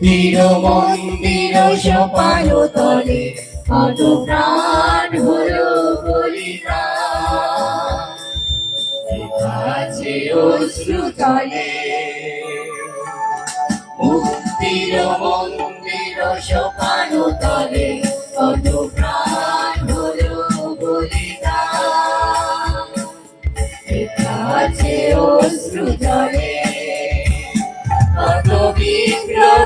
মুক্তির মন্দির সোপান তলে কত প্রাণ হলো বলিদান আছে অশ্রু চলে মুক্তির মন্দির সোপান তলে কত প্রাণ হলো বলিদান আছে অশ্রু জলে কত বিপ্লবী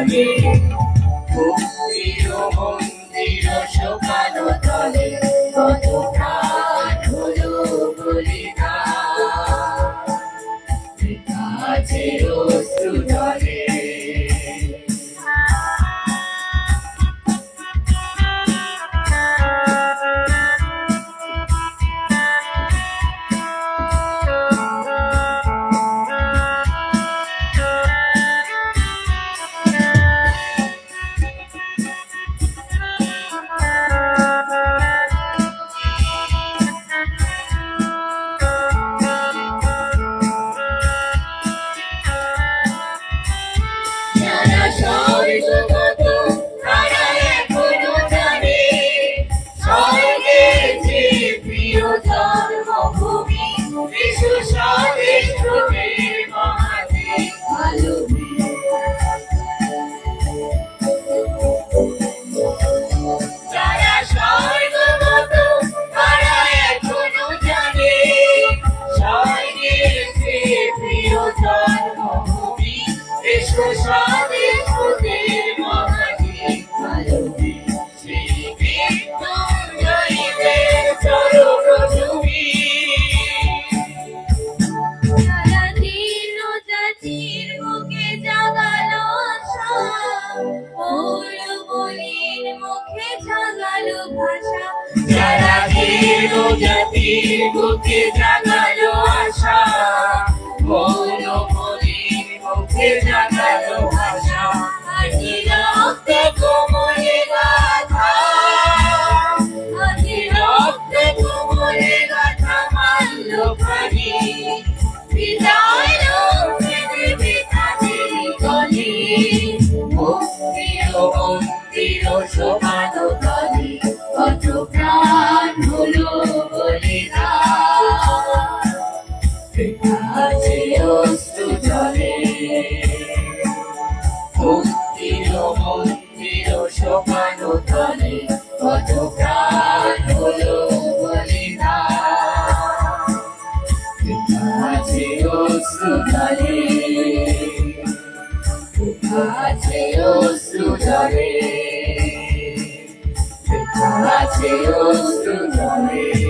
আস্থা জলে মন্দির সোপান ভাষা যারা ধীর জাতির বুকে জাগালো আশা। মৌন মলির মুখে জাগালো ভাষা। আজি রক্তে কোমরে গাথা আজি রক্তে কোমরে গাথা মাল্য প্রাণী। বিদায় প্রাণ হলো মন্দির সমান তলে। কত প্রাণ হলো বলিদান Matheus, tu nome.